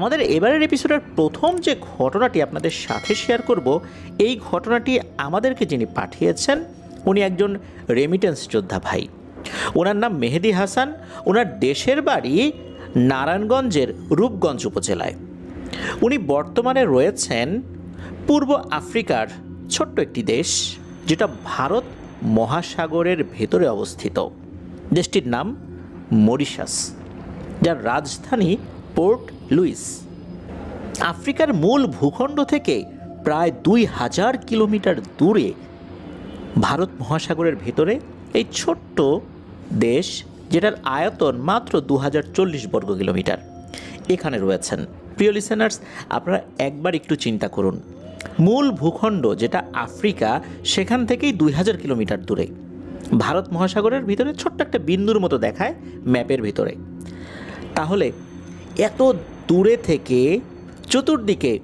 আমাদের এবারের এপিসোডের প্রথম যে ঘটনাটি আপনাদের সাথে শেয়ার করব, এই ঘটনাটি আমাদেরকে যিনি পাঠিয়েছেন, উনি একজন রেমিটেন্স যোদ্ধা ভাই। ওনার নাম মেহেদি হাসান, ওনার দেশের বাড়ি নারায়ণগঞ্জের রূপগঞ্জ উপজেলায়। উনি বর্তমানে রয়েছেন পূর্ব আফ্রিকার ছোট্ট একটি দেশ, যেটা ভারত মহাসাগরের ভেতরে অবস্থিত। দেশটির নাম মরিশাস, যার রাজধানী পোর্ট লুইস, আফ্রিকার মূল ভূখণ্ড থেকে প্রায় দুই হাজার কিলোমিটার দূরে ভারত মহাসাগরের ভেতরে এই ছোট্ট দেশ যেটার আয়তন মাত্র দু হাজার চল্লিশ বর্গ কিলোমিটার। এখানে রয়েছেন। প্রিয় লিসেনার্স আপনারা একবার একটু চিন্তা করুন। মূল ভূখণ্ড যেটা আফ্রিকা, সেখান থেকেই দুই হাজার কিলোমিটার দূরে। ভারত মহাসাগরের ভিতরে ছোট্ট একটা বিন্দুর মতো দেখায় ম্যাপের ভিতরে। তাহলে এত দূরে থেকে চতুর্দিকে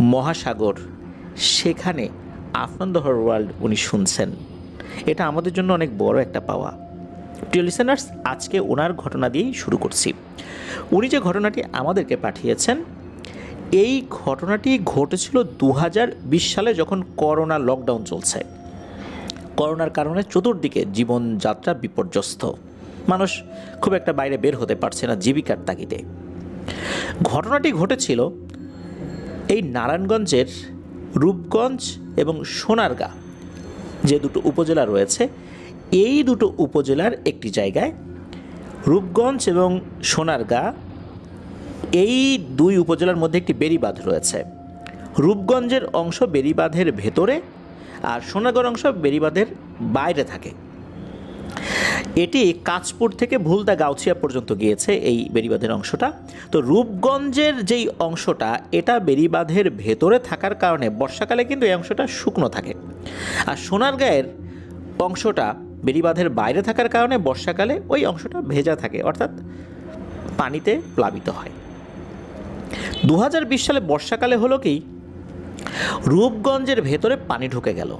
মহাসাগর। সেখানে আফনান দ্য ওয়ার্ল্ড উনি শুনছেন। এটা আমাদের জন্য অনেক বড় একটা পাওয়া। প্রিয় লিসেনার্স আজকে ওনার ঘটনা দিয়েই শুরু করছি। উনি যে ঘটনাটি আমাদেরকে পাঠিয়েছেন, এই ঘটনাটি ঘটেছিল দু হাজার বিশ সালে যখন করোনা লকডাউন চলছে। করোনার কারণে চতুর্দিকে জীবনযাত্রা বিপর্যস্ত। মানুষ খুব একটা বাইরে বের হতে পারছে না জীবিকার তাগিদে। ঘটনাটি ঘটেছিল এই নারায়ণগঞ্জের রূপগঞ্জ এবং সোনারগাঁ, যে দুটো উপজেলা রয়েছে, এই দুটো উপজেলার একটি জায়গায় রূপগঞ্জ এবং সোনারগাঁ, এই দুই উপজেলার মধ্যে একটি বেড়িবাঁধ রয়েছে। রূপগঞ্জের অংশ বেড়িবাঁধের ভেতরে আর সোনারগাঁর অংশ বেড়িবাঁধের বাইরে থাকে। এটি কাঁচপুর থেকে ভুলদা গাউছিয়া পর্যন্ত গিয়েছে এই বেড়িবাঁধের অংশটা। তো রূপগঞ্জের যেই অংশটা, এটা বেড়িবাঁধের ভেতরে থাকার কারণে বর্ষাকালে কিন্তু এই অংশটা শুকনো থাকে। আর সোনারগাঁয়ের অংশটা বেড়িবাঁধের বাইরে থাকার কারণে বর্ষাকালে ওই অংশটা ভেজা থাকে, অর্থাৎ পানিতে প্লাবিত হয়। দু হাজার বিশ সালে বর্ষাকালে হলো কি, রূপগঞ্জের ভেতরে পানি ঢুকে গেল।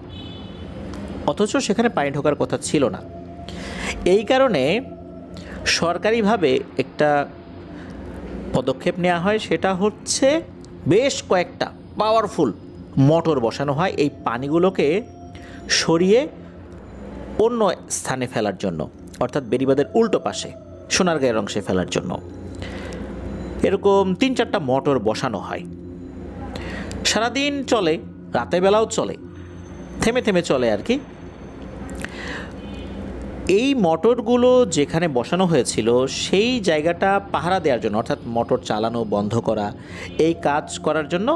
অথচ সেখানে পানি ঢোকার কথা ছিল না। এই কারণে সরকারিভাবে একটা পদক্ষেপ নেওয়া হয়, সেটা হচ্ছে বেশ কয়েকটা পাওয়ারফুল মোটর বসানো হয় এই পানিগুলোকে সরিয়ে অন্য স্থানে ফেলার জন্য, অর্থাৎ বেরিবাদের উল্টো পাশে, সোনারগাঁয়ের অংশে ফেলার জন্য। এরকম তিন চারটা মোটর বসানো হয়। সারাদিন চলে, রাতের বেলাও চলে, থেমে থেমে চলে আর কি। এই মোটরগুলো যেখানে বসানো হয়েছিল, সেই জায়গাটা পাহারা দেওয়ার জন্য, অর্থাৎ মোটর চালানো বন্ধ করা, এই কাজ করার জন্য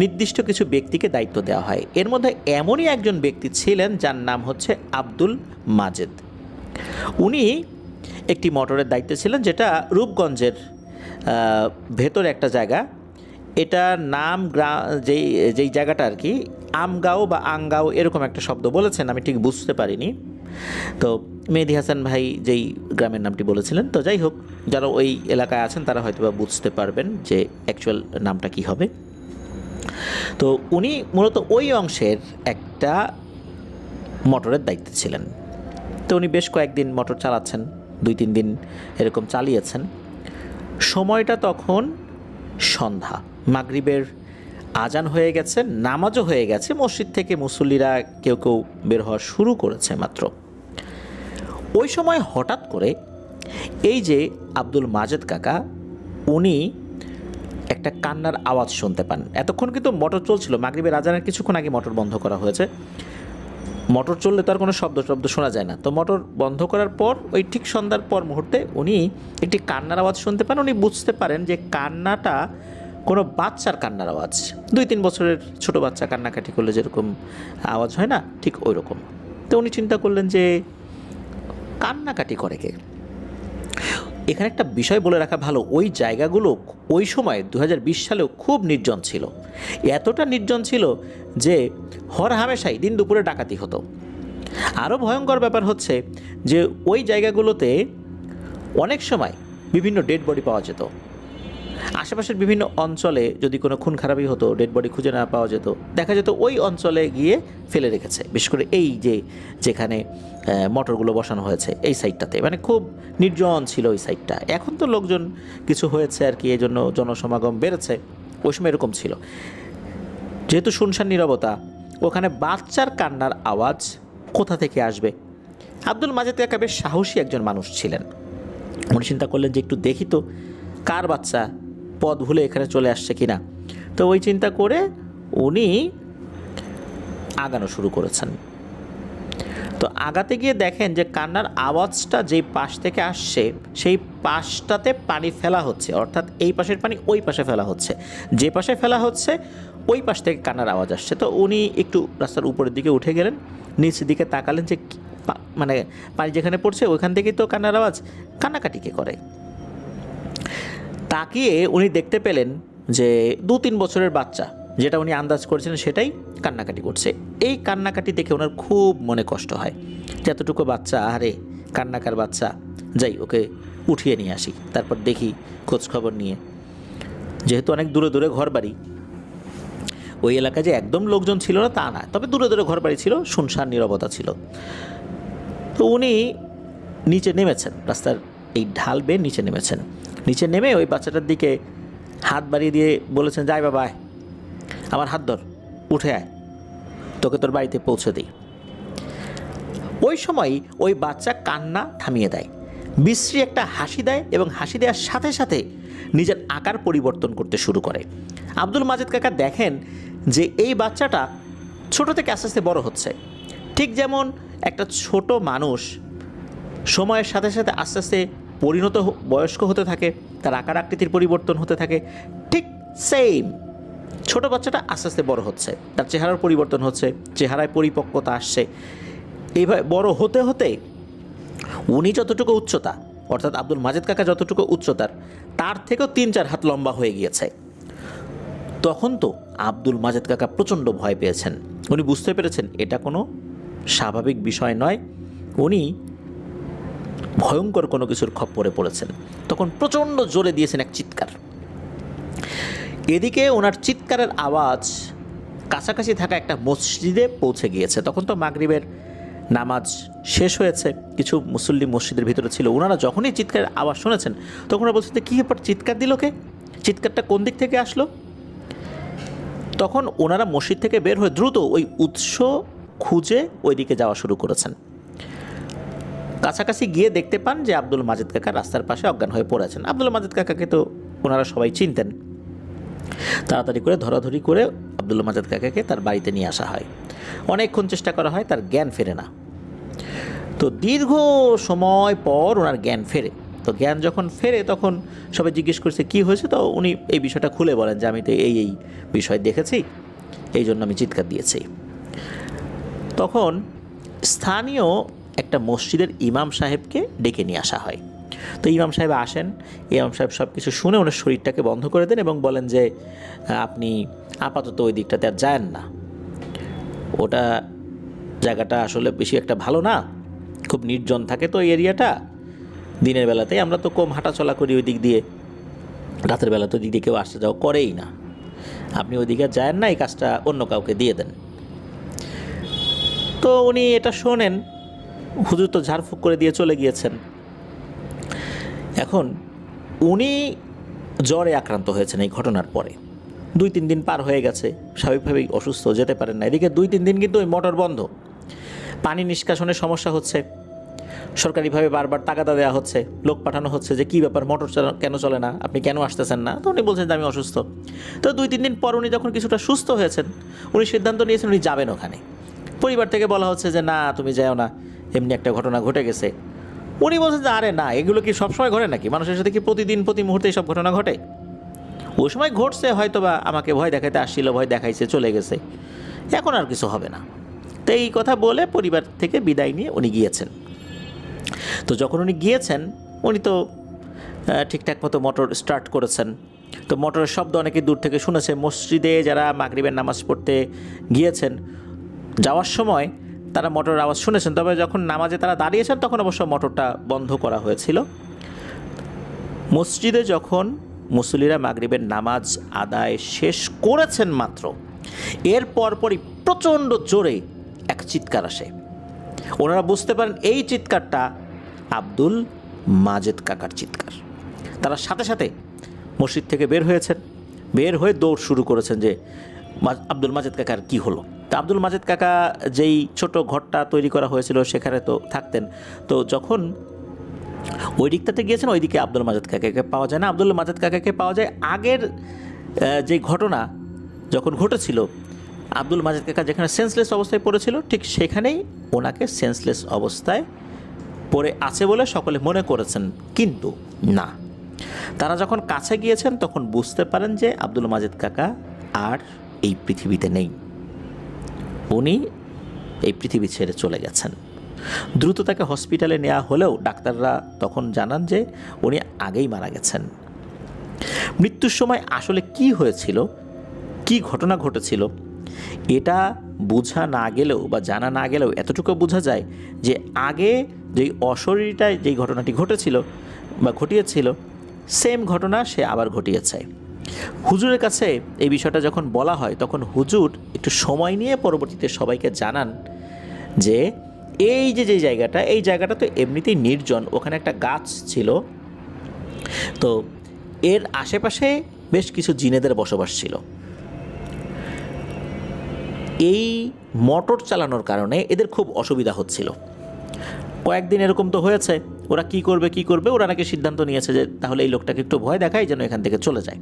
নির্দিষ্ট কিছু ব্যক্তিকে দায়িত্ব দেওয়া হয়। এর মধ্যে এমনই একজন ব্যক্তি ছিলেন যার নাম হচ্ছে আব্দুল মাজেদ। উনি একটি মোটরের দায়িত্বে ছিলেন যেটা রূপগঞ্জের ভেতর একটা জায়গা। এটার নাম গ্রা, যেই যেই জায়গাটা আর কি, আমগাঁও বা আংগাঁও এরকম একটা শব্দ বলেছেন, আমি ঠিক বুঝতে পারিনি। তো মেহেদি হাসান ভাই যেই গ্রামের নামটি বলেছিলেন, তো যাই হোক, যারা ওই এলাকায় আছেন তারা হয়তো বা বুঝতে পারবেন যে অ্যাকচুয়াল নামটা কি হবে। তো উনি মূলত ওই অংশের একটা মোটরের দায়িত্বে ছিলেন। তো উনি বেশ কয়েকদিন মোটর চালাচ্ছেন, দুই তিন দিন এরকম চালিয়েছেন। সময়টা তখন সন্ধ্যা। মাগরিবের আজান হয়ে গেছে, নামাজও হয়ে গেছে, মসজিদ থেকে মুসল্লিরা কেউ কেউ বের হওয়া শুরু করেছে মাত্র। ওই সময় হঠাৎ করে এই যে আব্দুল মাজেদ কাকা, উনি একটা কান্নার আওয়াজ শুনতে পান। এতক্ষণ কিন্তু মোটর চলছিল, মাগরিবের রাজানের কিছুক্ষণ আগে মোটর বন্ধ করা হয়েছে। মোটর চললে তো আর কোনো শব্দ শব্দ শোনা যায় না। তো মোটর বন্ধ করার পর, ওই ঠিক সন্ধ্যার পর মুহূর্তে উনি একটি কান্নার আওয়াজ শুনতে পান। উনি বুঝতে পারেন যে কান্নাটা কোনো বাচ্চার কান্নার আওয়াজ। দুই তিন বছরের ছোট বাচ্চা কান্নাকাটি করলে যেরকম আওয়াজ হয় না, ঠিক ওই রকম তো উনি চিন্তা করলেন যে কান্নাকাটি করে কে? এখানে একটা বিষয় বলে রাখা ভালো, ওই জায়গাগুলো ওই সময় দু হাজার বিশ সালেও খুব নির্জন ছিল। এতটা নির্জন ছিল যে হর হামেশাই দিন দুপুরে ডাকাতি হতো। আরও ভয়ঙ্কর ব্যাপার হচ্ছে যে ওই জায়গাগুলোতে অনেক সময় বিভিন্ন ডেড বডি পাওয়া যেত। আশেপাশের বিভিন্ন অঞ্চলে যদি কোনো খুন খারাপই হতো ডেড বডি খুঁজে না পাওয়া যেত, দেখা যেত ওই অঞ্চলে গিয়ে ফেলে রেখেছে। বিশেষ করে এই যে, যেখানে মোটরগুলো বসানো হয়েছে, এই সাইডটাতে মানে খুব নির্জন ছিল ওই সাইডটা এখন তো লোকজন কিছু হয়েছে আর কি এই জন্য জনসমাগম বেড়েছে। ওই সময় এরকম ছিল। যেহেতু শুনশান নীরবতা, ওখানে বাচ্চার কান্নার আওয়াজ কোথা থেকে আসবে? আব্দুল মাজেদ কাকা বেশ সাহসী একজন মানুষ ছিলেন। উনি চিন্তা করলেন যে একটু দেখি তো, কার বাচ্চা? পথ ভুলে এখানে চলে আসছে কিনা। তো ওই চিন্তা করে উনি আগানো শুরু করেছেন। তো আগাতে গিয়ে দেখেন যে কান্নার আওয়াজটা যেই পাশ থেকে আসছে, সেই পাশটাতে পানি ফেলা হচ্ছে। অর্থাৎ এই পাশের পানি ওই পাশে ফেলা হচ্ছে। যে পাশে ফেলা হচ্ছে, ওই পাশ থেকে কান্নার আওয়াজ আসছে। তো উনি একটু রাস্তার উপরের দিকে উঠে গেলেন নিচের দিকে তাকালেন যে মানে পানি যেখানে পড়ছে, ওইখান থেকেই তো কান্নার আওয়াজ। কান্নাকাটিকে করে? তাকিয়ে উনি দেখতে পেলেন যে দু তিন বছরের বাচ্চা, যেটা উনি আন্দাজ করেছিলেন সেটাই কান্নাকাটি করছে। এই কান্নাকাটি দেখে ওনার খুব মনে কষ্ট হয়। যে এতটুকু বাচ্চা, আরে, কান্নাকার বাচ্চা, যাই, ওকে উঠিয়ে নিয়ে আসি, তারপর দেখি খোঁজ খবর নিয়ে। যেহেতু অনেক দূরে দূরে ঘর বাড়ি ওই এলাকায় যে একদম লোকজন ছিল না, তা না। তবে দূরে দূরে ঘর বাড়ি ছিল, শুনশান, নীরবতা ছিল। তো উনি নিচে নেমেছেন, রাস্তার এই ঢাল বেয়ে নিচে নেমেছেন। নিচে নেমে ওই বাচ্চাটার দিকে হাত বাড়িয়ে দিয়ে বলেছেন, যাই বাবা আমার হাত ধর, উঠে আয়। তোকে তোর বাড়িতে পৌঁছে দিই। ওই সময় ওই বাচ্চা কান্না থামিয়ে দেয়, বিশ্রী একটা হাসি দেয় এবং হাসি দেওয়ার সাথে সাথে নিজের আকার পরিবর্তন করতে শুরু করে। আব্দুল মাজেদ কাকা দেখেন যে এই বাচ্চাটা ছোট থেকে আস্তে আস্তে বড় হচ্ছে। ঠিক যেমন একটা ছোট মানুষ সময়ের সাথে সাথে আস্তে আস্তে পরিণত বয়স্ক হতে থাকে, তার আকার আকৃতির পরিবর্তন হতে থাকে, ঠিক সেম ছোট বাচ্চাটা আস্তে আস্তে বড় হচ্ছে, তার চেহারার পরিবর্তন হচ্ছে, চেহারায় পরিপক্কতা আসছে। এইভাবে বড় হতে হতে উনি যতটুকু উচ্চতা, অর্থাৎ আব্দুল মাজেদ কাকা যতটুকু উচ্চতার, তার থেকেও তিন চার হাত লম্বা হয়ে গিয়েছে। তখন তো আব্দুল মাজেদ কাকা প্রচণ্ড ভয় পেয়েছেন। উনি বুঝতে পেরেছেন এটা কোনো স্বাভাবিক বিষয় নয়। উনি ভয়ঙ্কর কোনো কিছুর খপ্পরে পড়েছেন। তখন প্রচণ্ড জোরে দিয়েছেন এক চিৎকার। এদিকে ওনার চিৎকারের আওয়াজ, কাছাকাছি থাকা একটা মসজিদে পৌঁছে গিয়েছে। তখন তো মাগরিবের নামাজ শেষ হয়েছে, কিছু মুসল্লি মসজিদের ভিতরে ছিল। ওনারা যখনই চিৎকারের আওয়াজ শুনেছেন, তখন ওরা বলছেন কী ব্যাপার, চিৎকার দিল কে? চিৎকারটা কোন দিক থেকে আসলো? তখন ওনারা মসজিদ থেকে বের হয়ে দ্রুত ওই উৎস খুঁজে ওইদিকে যাওয়া শুরু করেছেন। কাছাকাছি গিয়ে দেখতে পান যে আব্দুল মাজেদ কাকা রাস্তার পাশে অজ্ঞান হয়ে পড়েছেন আব্দুল মাজেদ কাকাকে তো ওনারা সবাই চিনতেন। তাড়াতাড়ি করে ধরাধরি করে আব্দুল মাজেদ কাকাকে তার বাড়িতে নিয়ে আসা হয়। অনেকক্ষণ চেষ্টা করা হয়, তার জ্ঞান ফেরে না। তো দীর্ঘ সময় পর ওনার জ্ঞান ফেরে। তো জ্ঞান যখন ফেরে, তখন সবাই জিজ্ঞেস করছে, কি হয়েছে? তো উনি এই বিষয়টা খুলে বলেন যে, আমি তো এই এই বিষয় দেখেছি, এই জন্য আমি চিৎকার দিয়েছি। তখন স্থানীয় একটা মসজিদের ইমাম সাহেবকে ডেকে নিয়ে আসা হয়। তো ইমাম সাহেব আসেন, ইমাম সাহেব সব কিছু শুনে ওনার শরীরটাকে বন্ধ করে দেন এবং বলেন যে, আপনি আপাতত ওই দিকটাতে আর যায়েন না। ওটা জায়গাটা আসলে বেশি একটা ভালো না, খুব নির্জন থাকে তো এরিয়াটা। দিনের বেলাতে আমরা তো কম হাঁটাচলা করি ওই দিক দিয়ে। রাতের বেলা তো দিদি কেউ আসতে যাওয়া করেই না। আপনি ওই দিকে আর যায়েন না, এই কাজটা অন্য কাউকে দিয়ে দেন। তো উনি এটা শোনেন হুজুর তো ঝাড়ফুঁক করে দিয়ে চলে গিয়েছেন। এখন উনি জ্বরে আক্রান্ত হয়েছেন এই ঘটনার পরে। দুই তিন দিন পার হয়ে গেছে, স্বাভাবিকভাবেই অসুস্থ, যেতে পারেন না। এদিকে দুই তিন দিন কিন্তু ওই মোটর বন্ধ। পানি নিষ্কাশনের সমস্যা হচ্ছে। সরকারিভাবে বারবার তাগাদা দেওয়া হচ্ছে, লোক পাঠানো হচ্ছে যে কী ব্যাপার, মোটর কেন চলে না, আপনি কেন আসতেছেন না? তো উনি বলছেন যে আমি অসুস্থ। তো দুই তিন দিন পর উনি যখন কিছুটা সুস্থ হয়েছেন, উনি সিদ্ধান্ত নিয়েছেন উনি যাবেন ওখানে। পরিবার থেকে বলা হচ্ছে যে, না, তুমি যাও না। এমনি একটা ঘটনা ঘটে গেছে। উনি বলছেন যে, আরে, না, এগুলো কি সবসময় ঘটে নাকি? মানুষের সাথে কি প্রতিদিন, প্রতি মুহূর্তে সব ঘটনা ঘটে? ওই সময় ঘটছে হয়তো বা আমাকে ভয় দেখাইতে আসছিল, ভয় দেখাইছে, চলে গেছে। এখন আর কিছু হবে না। তো এই কথা বলে পরিবার থেকে বিদায় নিয়ে উনি গিয়েছেন। তো যখন উনি গিয়েছেন, উনি তো ঠিকঠাক মতো মোটর স্টার্ট করেছেন। তো মোটরের শব্দ অনেকে দূর থেকে শুনেছে। মসজিদে যারা মাগরিবের নামাজ পড়তে গিয়েছেন যাওয়ার সময় তারা মোটরের আওয়াজ শুনেছেন, তবে যখন নামাজে তারা দাঁড়িয়েছেন তখন অবশ্য মোটরটা বন্ধ করা হয়েছিল। মসজিদে যখন মুসলিরা মাগরিবের নামাজ আদায় শেষ করেছেন মাত্র, এর পরপরই প্রচণ্ড জোরে এক চিৎকার আসে। ওনারা বুঝতে পারেন এই চিৎকারটা আব্দুল মাজেদ কাকার চিৎকার। তারা সাথে সাথে মসজিদ থেকে বের হয়েছেন, বের হয়ে দৌড় শুরু করেছেন যে আব্দুল মাজেদ কাকার কি হলো? তা আব্দুল মাজেদ কাকা যেই ছোট ঘরটা তৈরি করা হয়েছিল, সেখানে তো থাকতেন। তো যখন ওই দিকটাতে গিয়েছেন, ওইদিকে আব্দুল মাজেদ কাকাকে পাওয়া যায় না। আব্দুল মাজেদ কাকাকে পাওয়া যায় আগের যে ঘটনা যখন ঘটেছিল, আব্দুল মাজেদ কাকা যেখানে সেন্সলেস অবস্থায় পড়েছিল, ঠিক সেখানেই ওনাকে সেন্সলেস অবস্থায় পড়ে আছে বলে সকলে মনে করেছেন। কিন্তু না। তারা যখন কাছে গিয়েছেন, তখন বুঝতে পারেন যে আব্দুল মাজেদ কাকা আর এই পৃথিবীতে নেই। উনি এই পৃথিবী ছেড়ে চলে গেছেন। দ্রুত তাকে হসপিটালে নেওয়া হলেও ডাক্তাররা তখন জানান যে উনি আগেই মারা গেছেন। মৃত্যুর সময় আসলে কি হয়েছিল? কি ঘটনা ঘটেছিল? এটা বোঝা না গেলেও বা জানা না গেলেও এতটুকু বোঝা যায় যে আগে যেই অশরীরটায় যেই ঘটনাটি ঘটেছিল বা ঘটিয়েছিল, সেম ঘটনা সে আবার ঘটিয়েছে। হুজুরের কাছে এই বিষয়টা যখন বলা হয়, তখন হুজুর একটু সময় নিয়ে পরবর্তীতে সবাইকে জানান যে, এই যে যে জায়গাটা, এই জায়গাটা তো এমনিতেই নির্জন, ওখানে একটা গাছ ছিল। তো এর আশেপাশে বেশ কিছু জিনেদের বসবাস ছিল। এই মোটর চালানোর কারণে এদের খুব অসুবিধা হচ্ছিল। কয়েকদিন এরকম তো হয়েছে, ওরা কি করবে কি করবে, ওরা নাকি সিদ্ধান্ত নিয়েছে যে, তাহলে এই লোকটাকে একটু ভয় দেখায় যেন এখান থেকে চলে যায়।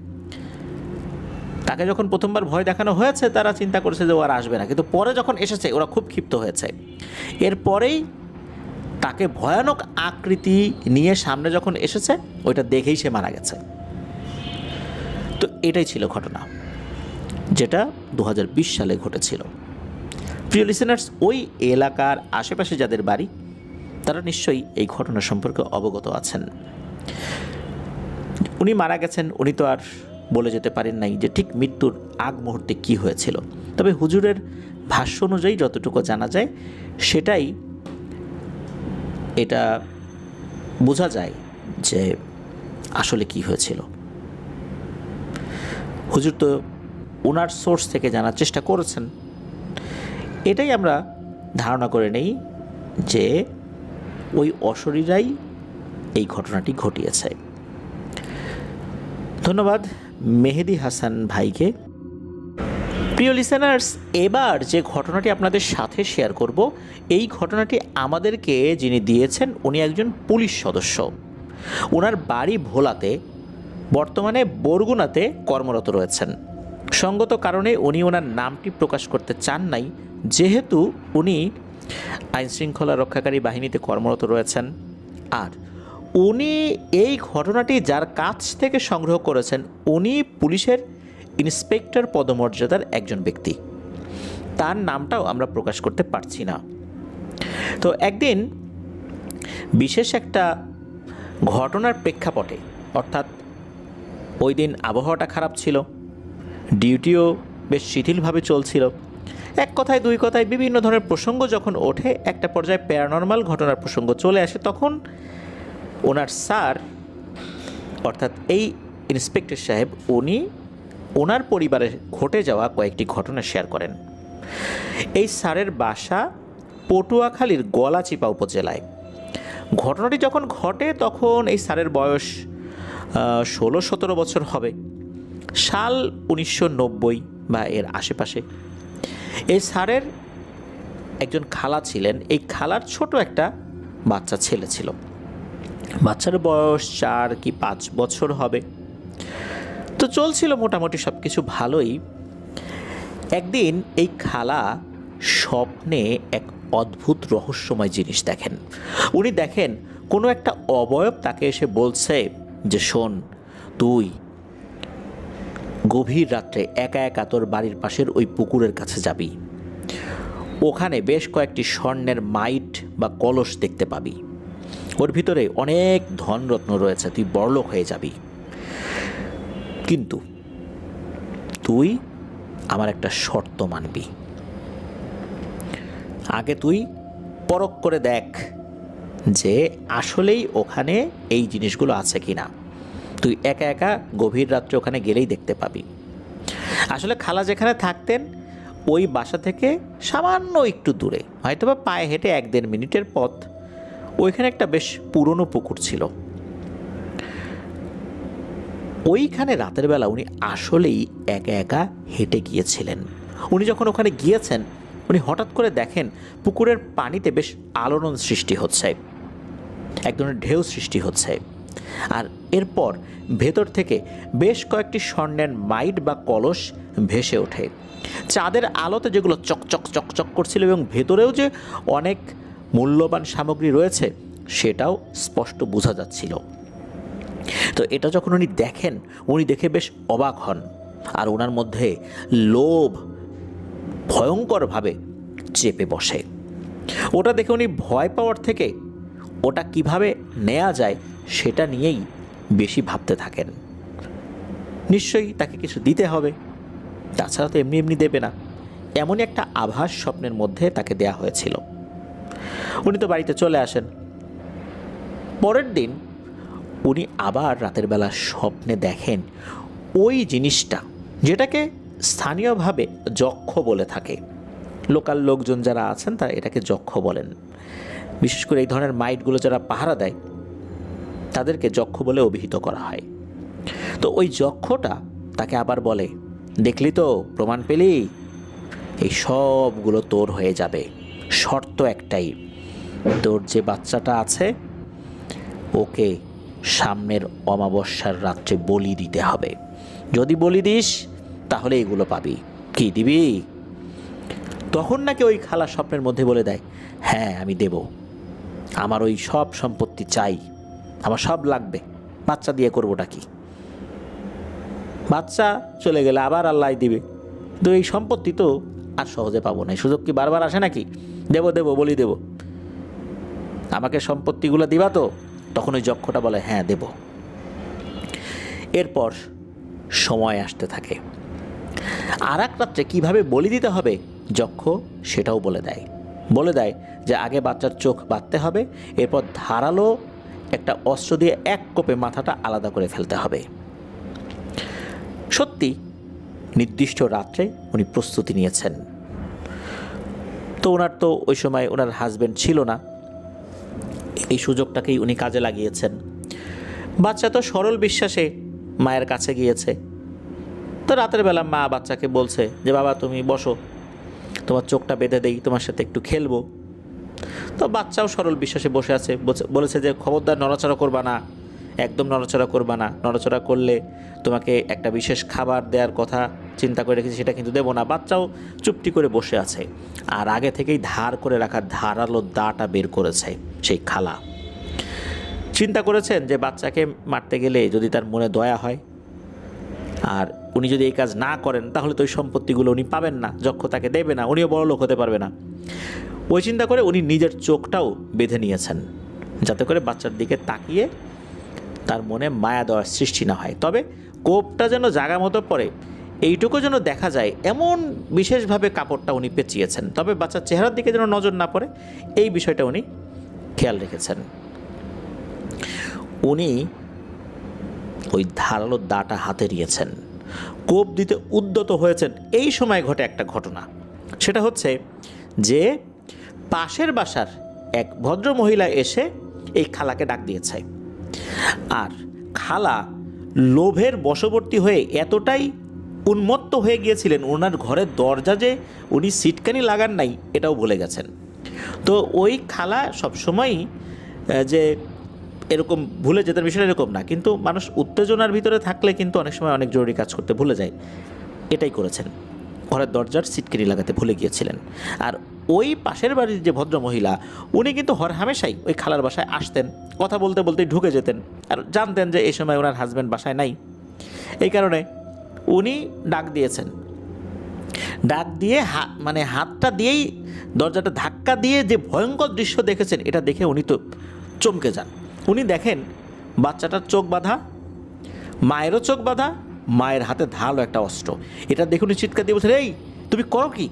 তাকে যখন প্রথমবার ভয় দেখানো হয়েছে, তারা চিন্তা করেছে যে ও আর আসবে না। কিন্তু পরে যখন এসেছে, ওরা খুব ক্ষিপ্ত হয়েছে। এরপরেই তাকে ভয়ানক আকৃতি নিয়ে সামনে যখন এসেছে, ওইটা দেখেই সে মারা গেছে। তো এটাই ছিল ঘটনা, যেটা দু হাজার বিশ সালে ঘটেছিল। প্রিয় লিসেনার্স ওই এলাকার আশেপাশে যাদের বাড়ি, তারা নিশ্চয়ই এই ঘটনা সম্পর্কে অবগত আছেন। উনি মারা গেছেন, উনি তো আর বলে যেতে পারেন নাই যে ঠিক মৃত্যুর আগ মুহূর্তে কি হয়েছিল। তবে হুজুরের ভাষ্য অনুযায়ী যতটুকু জানা যায়, সেটাই এটা বোঝা যায় যে আসলে কি হয়েছিল। হুজুর তো ওনার সোর্স থেকে জানার চেষ্টা করেছেন। এটাই আমরা ধারণা করে নেই যে ওই অশরীরাই এই ঘটনাটি ঘটিয়েছে। ধন্যবাদ। মেহেদি হাসান ভাইকে। প্রিয় লিসেনার্স এবার যে ঘটনাটি আপনাদের সাথে শেয়ার করব, এই ঘটনাটি আমাদেরকে যিনি দিয়েছেন, উনি একজন পুলিশ সদস্য। ওনার বাড়ি ভোলাতে, বর্তমানে বরগুনাতে কর্মরত রয়েছেন। সঙ্গত কারণে উনি ওনার নামটি প্রকাশ করতে চান নাই, যেহেতু উনি আইনশৃঙ্খলা রক্ষাকারী বাহিনীতে কর্মরত রয়েছেন। আর উনি এই ঘটনাটি যার কাছ থেকে সংগ্রহ করেছেন, উনি পুলিশের ইন্সপেক্টর পদমর্যাদার একজন ব্যক্তি। তার নামটাও আমরা প্রকাশ করতে পারছি না। তো একদিন বিশেষ একটা ঘটনার প্রেক্ষাপটে, অর্থাৎ ওই দিন আবহাওয়াটা খারাপ ছিল, ডিউটিও বেশ শিথিলভাবে চলছিল। এক কথায়, দুই কথায় বিভিন্ন ধরনের প্রসঙ্গ যখন ওঠে, একটা পর্যায়ে প্যারানর্মাল ঘটনার প্রসঙ্গ চলে আসে, তখন ওনার স্যার, অর্থাৎ এই ইন্সপেক্টর সাহেব, উনি ওনার পরিবারে ঘটে যাওয়া কয়েকটি ঘটনা শেয়ার করেন। এই স্যারের বাসা পটুয়াখালীর গলাচিপা উপজেলায়। ঘটনাটি যখন ঘটে, তখন এই স্যারের বয়স ষোলো সতেরো বছর হবে। সাল উনিশশো নব্বই বা এর আশেপাশে। এই স্যারের একজন খালা ছিলেন। এই খালার ছোট একটা বাচ্চা ছেলে ছিল। বাচ্চার বয়স চার কি পাঁচ বছর হবে। তো চলছিল মোটামুটি সব কিছু ভালোই। একদিন এই খালা স্বপ্নে এক অদ্ভুত রহস্যময় জিনিস দেখেন। উনি দেখেন কোনো একটা অবয়ব তাকে এসে বলছে যে, শোন, তুই গভীর রাত্রে একা একা তোর বাড়ির পাশের ওই পুকুরের কাছে যাবি। ওখানে বেশ কয়েকটি স্বর্ণের মাইট বা কলস দেখতে পাবি। ওর ভিতরে অনেক ধনরত্ন রয়েছে, তুই বড়লোক হয়ে যাবি। কিন্তু তুই আমার একটা শর্ত মানবি। আগে তুই পরখ করে দেখ যে আসলেই ওখানে এই জিনিসগুলো আছে কি না তুই একা একা গভীর রাত্রে ওখানে গেলেই দেখতে পাবি। আসলে খালা যেখানে থাকতেন, ওই বাসা থেকে সামান্য একটু দূরে হয়তো বা পায়ে হেঁটে এক দেড় মিনিটের পথ। ওইখানে একটা বেশ পুরনো পুকুর ছিল। ওইখানে রাতের বেলা উনি আসলেই একা একা হেঁটে গিয়েছিলেন। উনি যখন ওখানে গিয়েছেন, উনি হঠাৎ করে দেখেন পুকুরের পানিতে বেশ আলোড়ন সৃষ্টি হচ্ছে। এক ধরনের ঢেউ সৃষ্টি হচ্ছে। আর এরপর ভেতর থেকে বেশ কয়েকটি স্বর্ণের মাইট বা কলস ভেসে ওঠে। চাঁদের আলোতে যেগুলো চকচক চকচক করছিল এবং ভেতরেও যে অনেক মূল্যবান সামগ্রী রয়েছে, সেটাও স্পষ্ট বোঝা যাচ্ছিল। তো এটা যখন উনি দেখেন, উনি দেখে বেশ অবাক হন আর ওনার মধ্যে লোভ ভয়ঙ্করভাবে চেপে বসে। ওটা দেখে উনি ভয় পাওয়ার থেকে ওটা কীভাবে নেওয়া যায়, সেটা নিয়েই বেশি ভাবতে থাকেন। নিশ্চয়ই তাকে কিছু দিতে হবে, তাছাড়া তো এমনি এমনি দেবে না। এমনই একটা আভাস স্বপ্নের মধ্যে তাকে দেয়া হয়েছিল। উনি তো বাড়িতে চলে আসেন। পরের দিন উনি আবার রাতের বেলা স্বপ্নে দেখেন ওই জিনিসটা, যেটাকে স্থানীয়ভাবে যক্ষ বলে থাকে। লোকাল লোকজন যারা আছেন, তারা এটাকে যক্ষ বলেন। বিশেষ করে এই ধরনের মাইটগুলো যারা পাহারা দেয়, তাদেরকে যক্ষ বলে অভিহিত করা হয়। তো ওই যক্ষটা তাকে আবার বলে, দেখলি তো, প্রমাণ পেলি? এই সবগুলো তোর হয়ে যাবে। শর্ত একটাই। তোর যে বাচ্চাটা আছে, ওকে সামনের অমাবস্যার রাত্রে বলি দিতে হবে। যদি বলি দিস, তাহলে এগুলো পাবি। কি দিবি? তখন নাকি ওই খালা স্বপ্নের মধ্যে বলে দেয় হ্যাঁ আমি দেব। আমার ওই সব সম্পত্তি চাই। আমার সব লাগবে। বাচ্চা দিয়ে করবোটা কি? বাচ্চা চলে গেলে আবার আল্লাহ দিবে। তো এই সম্পত্তি তো আর সহজে পাবো না। সুযোগ কি বারবার আসে নাকি? দেব দেব, বলি দেব। আমাকে সম্পত্তিগুলো দিবা তো? তখন ওই যক্ষটা বলে হ্যাঁ দেব। এরপর সময় আসতে থাকে। আর এক রাত্রে কীভাবে বলি দিতে হবে? যক্ষ সেটাও বলে দেয়। বলে দেয় যে, আগে বাচ্চার চোখ বাঁধতে হবে, এরপর ধারালো একটা অস্ত্র দিয়ে এক কোপে মাথাটা আলাদা করে ফেলতে হবে। সত্যি, নির্দিষ্ট রাত্রে উনি প্রস্তুতি নিয়েছেন। তো ওনার তো ওই সময় ওনার হাজব্যান্ড ছিল না। এই সুযোগটাকেই উনি কাজে লাগিয়েছেন। বাচ্চা তো সরল বিশ্বাসে মায়ের কাছে গিয়েছে। তো রাতের বেলা মা বাচ্চাকে বলছে যে, বাবা, তুমি বসো। তোমার চোখটা বেঁধে দেই, তোমার সাথে একটু খেলব। তো বাচ্চাও সরল বিশ্বাসে বসে আছে। বলেছে যে, খবরদার নড়াচড়া করবা না। একদম নড়াচড়া করবা না। নড়াচড়া করলে তোমাকে একটা বিশেষ খাবার দেওয়ার কথা চিন্তা করে রেখেছি, সেটা কিন্তু দেবো না। বাচ্চাও চুপটি করে বসে আছে। আর আগে থেকেই ধার করে রাখা ধারালো দাটা বের করেছে সেই খালা। চিন্তা করেছেন যে বাচ্চাকে মারতে গেলে যদি তার মনে দয়া হয়, আর উনি যদি এই কাজ না করেন, তাহলে তো ওই সম্পত্তিগুলো উনি পাবেন না যক্ষ তাকে দেবে না, উনিও বড় লোক হতে পারবে না। ওই চিন্তা করে উনি নিজের চোখটাও বেঁধে নিয়েছেন, যাতে করে বাচ্চার দিকে তাকিয়ে তার মনে মায়া দেওয়ার সৃষ্টি না হয়। তবে কোপটা যেন জাগা মতো পড়ে, এইটুকু যেন দেখা যায়, এমন বিশেষভাবে কাপড়টা উনি পেঁচিয়েছেন। তবে বাচ্চার চেহারার দিকে যেন নজর না পড়ে, এই বিষয়টা উনি খেয়াল রেখেছেন। উনি ওই ধারালো দাটা হাতে নিয়েছেন। কোপ দিতে উদ্যত হয়েছেন, এই সময় ঘটে একটা ঘটনা। সেটা হচ্ছে যে, পাশের বাসার এক ভদ্র মহিলা এসে এই খালাকে ডাক দিয়েছে। আর খালা লোভের বশবর্তী হয়ে এতটাই উন্মত্ত হয়ে গিয়েছিলেন ওনার ঘরের দরজা যে উনি সিটকানি লাগান নাই, এটাও ভুলে গেছেন। তো ওই খালা সবসময়ই যে এরকম ভুলে যেতেন বিষয়টা এরকম না, কিন্তু মানুষ উত্তেজনার ভিতরে থাকলে কিন্তু অনেক সময় অনেক জরুরি কাজ করতে ভুলে যায়। এটাই করেছেন। ঘরের দরজার সিটকিনি লাগাতে ভুলে গিয়েছিলেন। আর ওই পাশের বাড়ির যে ভদ্র মহিলা উনি কিন্তু হর হামেশাই ওই খালার বাসায় আসতেন, কথা বলতে বলতেই ঢুকে যেতেন আর জানতেন যে এই সময় ওনার হাজব্যান্ড বাসায় নাই। এই কারণে উনি ডাক দিয়েছেন। ডাক দিয়ে হা মানে হাতটা দিয়েই দরজাটা ধাক্কা দিয়ে যে ভয়ঙ্কর দৃশ্য দেখেছেন, এটা দেখে উনি তো চমকে যান। উনি দেখেন, বাচ্চাটার চোখ বাঁধা, মায়েরও চোখ বাঁধা মায়ের হাতে ধারালো একটা অস্ত্র। এটা দেখে উনি চিৎকার দিয়ে বলছেন, এই, তুমি করো কি?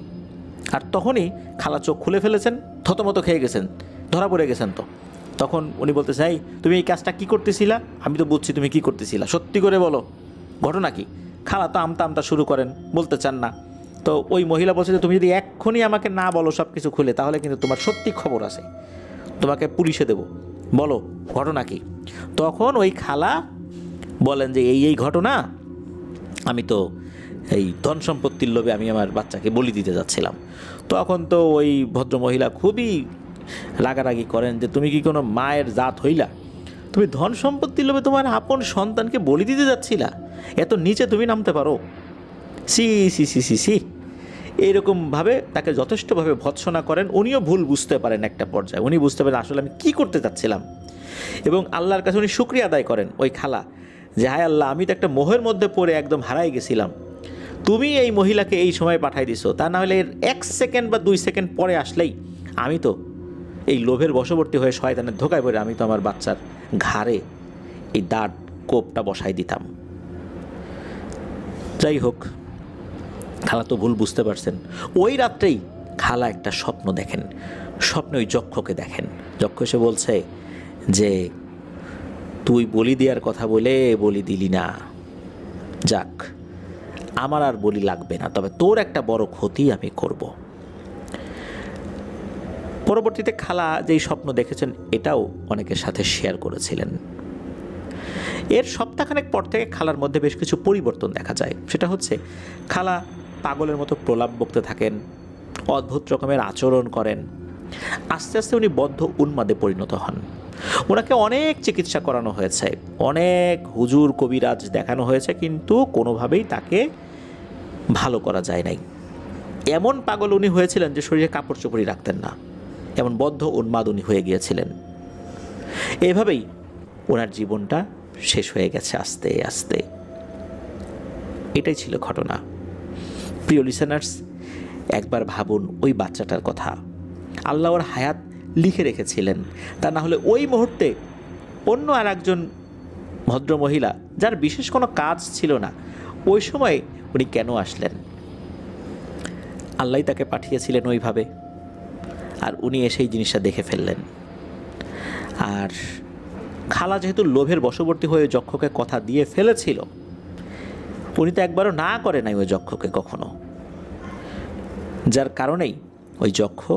আর তখনই খালা চোখ খুলে ফেলেছেন, থতমত খেয়ে গেছেন, ধরা পড়ে গেছেন তো। তখন উনি বলতে চাই তুমি এই কাজটা কি করতেছিলা? আমি তো বুঝছি তুমি কি করতেছিলা, সত্যি করে বলো। ঘটনা কি? খালা তো আমতা আমতা শুরু করেন, বলতে চান না। তো ওই মহিলা বলছে যে, তুমি যদি এক্ষুনি আমাকে না বলো সব কিছু খুলে, তাহলে কিন্তু তোমার সত্যি খবর আছে। তোমাকে পুলিশে দেব। বলো, ঘটনা কি? তখন ওই খালা বলেন যে, এই এই ঘটনা আমি তো এই ধন সম্পত্তির লোভে আমি আমার বাচ্চাকে বলি দিতে যাচ্ছিলাম। তখন তো ওই ভদ্রমহিলা খুবই রাগারাগি করেন যে, তুমি কি কোনো মায়ের জাত হইলা? তুমি ধন সম্পত্তির লোভে তোমার আপন সন্তানকে বলি দিতে যাচ্ছিলা? এত নিচে তুমি নামতে পারো? C C C C C. এইরকমভাবে তাকে যথেষ্টভাবে ভৎসনা করেন। উনিও ভুল বুঝতে পারেন একটা পর্যায়ে। উনি বুঝতে পারেন আসলে আমি কী করতে চাচ্ছিলাম এবং আল্লাহর কাছে উনি শুক্রিয়া আদায় করেন ওই খালা। যে, হায় আল্লাহ, আমি তো একটা মোহের মধ্যে পড়ে একদম হারাই গেছিলাম। তুমি এই মহিলাকে এই সময় পাঠাই দিছো। তা না হলে এর এক সেকেন্ড বা দুই সেকেন্ড পরে আসলেই আমি তো এই লোভের বশবর্তী হয়ে শয়তানের ধোকায় পড়ে আমি তো আমার বাচ্চার ঘাড়ে এই দাঁত কোপটা বসাই দিতাম। যাই হোক, খালা তো ভুল বুঝতে পারছেন। ওই রাত্রেই খালা একটা স্বপ্ন দেখেন। স্বপ্নে ওই যক্ষকে দেখেন। যক্ষ এসে বলছে যে তুই বলি দেওয়ার কথা বলে বলি দিলি না। যাক, আমার আর বলি লাগবে না, তবে তোর একটা বড় ক্ষতি আমি করব। পরবর্তীতে খালা যেই স্বপ্ন দেখেছেন, এটাও অনেকের সাথে শেয়ার করেছিলেন। এর সপ্তাহখানেক পর থেকে খালার মধ্যে বেশ কিছু পরিবর্তন দেখা যায়। সেটা হচ্ছে, খালা পাগলের মতো প্রলাপ বকতে থাকেন, অদ্ভুত রকমের আচরণ করেন, আস্তে আস্তে উনি বদ্ধ উন্মাদে পরিণত হন। ওনাকে অনেক চিকিৎসা করানো হয়েছে, অনেক হুজুর কবিরাজ দেখানো হয়েছে, কিন্তু কোনোভাবেই তাকে ভালো করা যায় নাই। এমন পাগল উনি হয়েছিলেন যে শরীরে কাপড় চোপড়ি রাখতেন না, এমন বদ্ধ উন্মাদ উনি হয়ে গিয়েছিলেন। এভাবেই ওনার জীবনটা শেষ হয়ে গেছে আস্তে আস্তে। এটাই ছিল ঘটনা। প্রিয় লিসেনার্স একবার ভাবুন ওই বাচ্চাটার কথা। আল্লাহর হায়াত লিখে রেখেছিলেন। তা না হলে ওই মুহূর্তে অন্য আর একজন ভদ্রমহিলা, যার বিশেষ কোনো কাজ ছিল না, ওই সময় উনি কেন আসলেন? আল্লাহ তাকে পাঠিয়েছিলেন ওইভাবে। আর উনি এসেই জিনিসটা দেখে ফেললেন। আর খালা যেহেতু লোভের বশবর্তী হয়ে যক্ষকে কথা দিয়ে ফেলেছিল, উনি তো একবারও না করে নাই ওই যক্ষকে কখনো। যার কারণেই ওই যক্ষ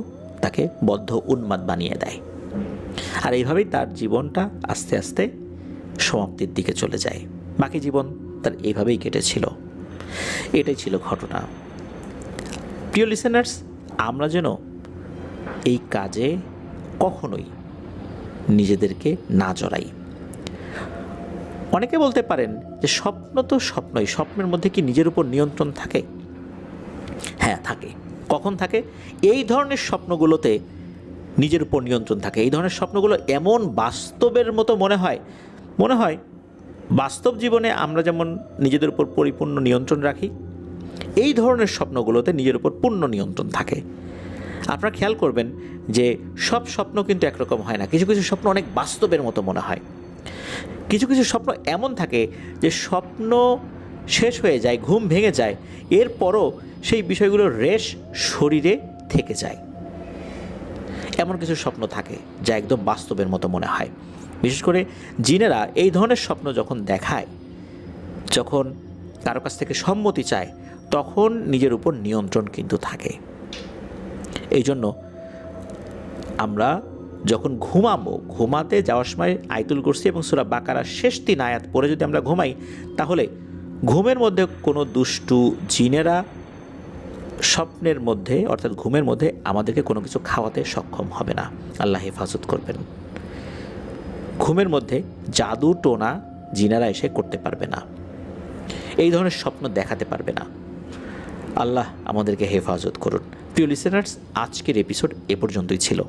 তাকে বদ্ধ উন্মাদ বানিয়ে দেয়। আর এইভাবেই তার জীবনটা আস্তে আস্তে সমাপ্তির দিকে চলে যায়। বাকি জীবন তার এইভাবেই কেটেছিল। এটাই ছিল ঘটনা। প্রিয় লিসেনার্স আমরা যেন এই কাজে কখনোই নিজেদেরকে না জড়াই। অনেকে বলতে পারেন যে স্বপ্ন তো স্বপ্নই, স্বপ্নের মধ্যে কি নিজের উপর নিয়ন্ত্রণ থাকে? হ্যাঁ থাকে। কখন থাকে? এই ধরনের স্বপ্নগুলোতে নিজের উপর নিয়ন্ত্রণ থাকে। এই ধরনের স্বপ্নগুলো এমন বাস্তবের মতো মনে হয় মনে হয় বাস্তব জীবনে আমরা যেমন নিজেদের উপর পরিপূর্ণ নিয়ন্ত্রণ রাখি, এই ধরনের স্বপ্নগুলোতে নিজের উপর পূর্ণ নিয়ন্ত্রণ থাকে। আপনারা খেয়াল করবেন যে সব স্বপ্ন কিন্তু একরকম হয় না। কিছু কিছু স্বপ্ন অনেক বাস্তবের মতো মনে হয়। কিছু কিছু স্বপ্ন এমন থাকে যে স্বপ্ন শেষ হয়ে যায়, ঘুম ভেঙে যায়। এরপরও সেই বিষয়গুলোর রেশ শরীরে থেকে যায়। এমন কিছু স্বপ্ন থাকে যা একদম বাস্তবের মতো মনে হয়। বিশেষ করে জিনেরা এই ধরনের স্বপ্ন যখন দেখায়, যখন কারও কাছ থেকে সম্মতি চায়, তখন নিজের উপর নিয়ন্ত্রণ কিন্তু থাকে। এই জন্য আমরা যখন ঘুমাবো, ঘুমাতে যাওয়ার সময় আয়তুল কুরসি এবং সুরা বাকারা শেষ তিন আয়াত পরে যদি আমরা ঘুমাই, তাহলে ঘুমের মধ্যে কোনো দুষ্টু জিনেরা স্বপ্নের মধ্যে, অর্থাৎ ঘুমের মধ্যে আমাদেরকে কোনো কিছু খাওয়াতে সক্ষম হবে না। আল্লাহ হেফাজত করবেন। ঘুমের মধ্যে জাদু, টোনা জিনেরা এসে করতে পারবে না। এই ধরনের স্বপ্ন দেখাতে পারবে না। আল্লাহ আমাদেরকে হেফাজত করুন। প্রিয় লিসেনার্স আজকের এপিসোড এ পর্যন্তই ছিল।